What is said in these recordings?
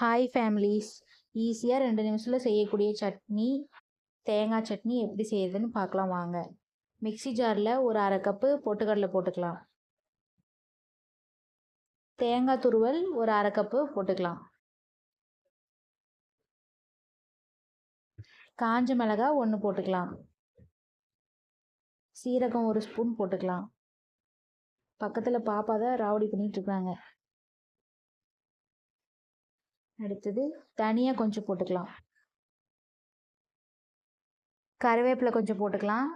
Hi families ஈஸியாக ரெண்டு நிமிஷத்தில் செய்யக்கூடிய சட்னி தேங்காய் சட்னி எப்படி செய்யுதுன்னு பார்க்கலாம் வாங்க. மிக்ஸி ஜாரில் ஒரு அரை கப்பு பொட்டுக்கடலை போட்டுக்கலாம். தேங்காய் துருவல் ஒரு அரை கப்பு போட்டுக்கலாம். காஞ்ச மிளகாய் ஒன்று போட்டுக்கலாம். சீரகம் ஒரு ஸ்பூன் போட்டுக்கலாம். பக்கத்தில் பாப்பா தான் ராவடி பண்ணிட்டு இருக்காங்க. அடுத்தது தனியாக கொஞ்சம் போட்டுக்கலாம். கருவேப்பிலை கொஞ்சம் போட்டுக்கலாம்.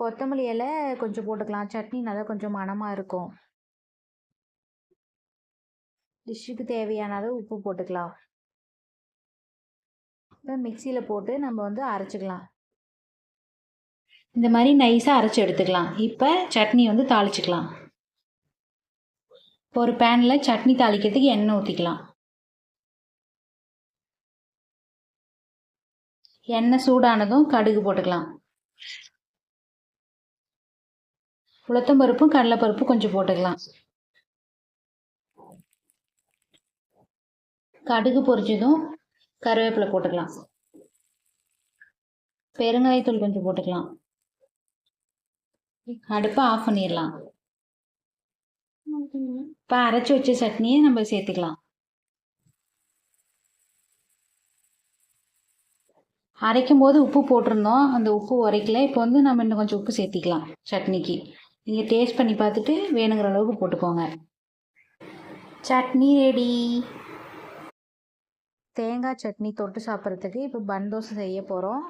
கொத்தமல்லி இலை கொஞ்சம் போட்டுக்கலாம். சட்னி நல்லா கொஞ்சம் மணமாக இருக்கும். டிஷ்ஷுக்கு தேவையான அளவு உப்பு போட்டுக்கலாம். இப்போ மிக்சியில் போட்டு நம்ம வந்து அரைச்சிக்கலாம். இந்த மாதிரி நைஸாக அரைச்சி எடுத்துக்கலாம். இப்போ சட்னி வந்து தாளிச்சிக்கலாம். ஒரு பேனில் சட்னி தாளிக்கிறதுக்கு எண்ணெய் ஊற்றிக்கலாம் எண்ணெய் சூடானதும் கடுகு போட்டுக்கலாம். உளுத்தம்பருப்பும் கடலைப்பருப்பும் கொஞ்சம் போட்டுக்கலாம். கடுகு பொரிச்சதும் கருவேப்பிலை போட்டுக்கலாம். பெருங்காயத்தூள் கொஞ்சம் போட்டுக்கலாம். அடுப்பை ஆஃப் பண்ணிடலாம். இப்போ அரைச்சி வச்ச சட்னியை நம்ம சேர்த்துக்கலாம். அரைக்கும் போது உப்பு போட்டிருந்தோம். அந்த உப்பு உரைக்கல. இப்போ வந்து நம்ம இன்னும் கொஞ்சம் உப்பு சேர்த்திக்கலாம் சட்னிக்கு. நீங்கள் டேஸ்ட் பண்ணி பார்த்துட்டு வேணுங்கிற அளவுக்கு போட்டுக்கோங்க. சட்னி ரெடி தேங்காய் சட்னி தொட்டு சாப்பிட்றதுக்கு இப்போ பன் தோசை செய்ய போகிறோம்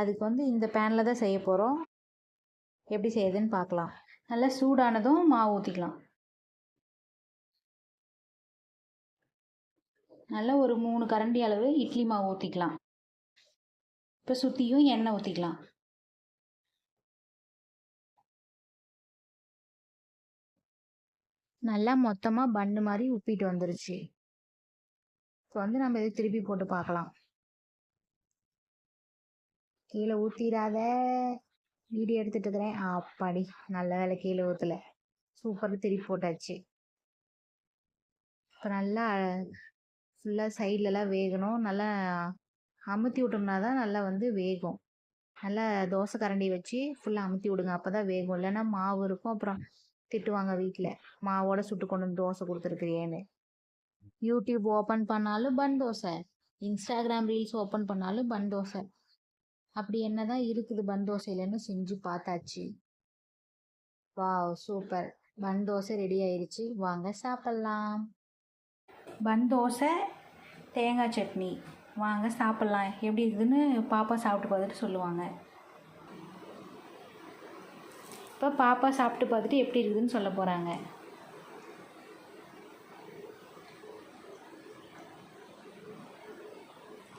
அதுக்கு வந்து இந்த பேனில் தான் செய்ய போகிறோம் எப்படி செய்யுதுன்னு பார்க்கலாம். நல்லா சூடானதும் மாவு ஊற்றிக்கலாம் நல்லா ஒரு மூணு கரண்டி அளவு இட்லி மாவு ஊற்றிக்கலாம் இப்போ சுற்றியும் எண்ணெய் ஊற்றிக்கலாம் நல்லா மொத்தமாக பன்னு மாதிரி உப்பிட்டு வந்துருச்சு. இப்போ வந்து நம்ம இதை திருப்பி போட்டு பார்க்கலாம். கீழே ஊற்றிடாத வீடியோ எடுத்துட்டு இருக்கிறேன். அப்பாடி நல்ல வேலை கீழே ஊற்றல சூப்பராக திருப்பி போட்டாச்சு. இப்போ நல்லா ஃபுல்லாக சைட்லலாம் வேகணும். நல்லா அமுத்தி விட்டோம்னா தான் நல்லா வந்து வேகும். நல்லா தோசை கரண்டி வச்சு ஃபுல்லாக அமுத்தி விடுங்க. அப்போ தான் வேகும். இல்லைன்னா மாவு இருக்கும். அப்புறம் திட்டுவாங்க வீட்டில் மாவோட சுட்டு கொண்டு வந்து தோசை கொடுத்துருக்குறியேன்னு யூடியூப் ஓப்பன் பண்ணாலும் bun dosa. Instagram reels open பண்ணாலும் பன் தோசை. அப்படி என்ன தான் இருக்குது பன் தோசையிலன்னு செஞ்சு பார்த்தாச்சு. Wow super bun dosa ready ஆயிடுச்சு வாங்க சாப்பிட்லாம். பன் தோசை தேங்காய் சட்னி. வாங்க சாப்பிட்லாம். எப்படி இருக்குதுன்னு பாப்பா சாப்பிட்டு பார்த்துட்டு சொல்லுவாங்க. இப்போ பாப்பா சாப்பிட்டு பார்த்துட்டு எப்படி இருக்குதுன்னு சொல்ல போகிறாங்க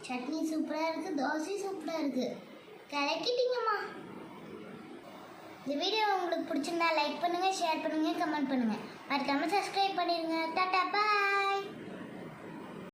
சட்னி சூப்பராக இருக்குது தோசை சூப்பராக இருக்குது கலக்கிட்டீங்கம்மா. இந்த வீடியோ உங்களுக்கு பிடிச்சிருந்தா லைக் பண்ணுங்கள் ஷேர் பண்ணுங்கள் கமெண்ட் பண்ணுங்கள் மறக்காமல் சப்ஸ்கிரைப் பண்ணிடுங்க டாட்டா பாய்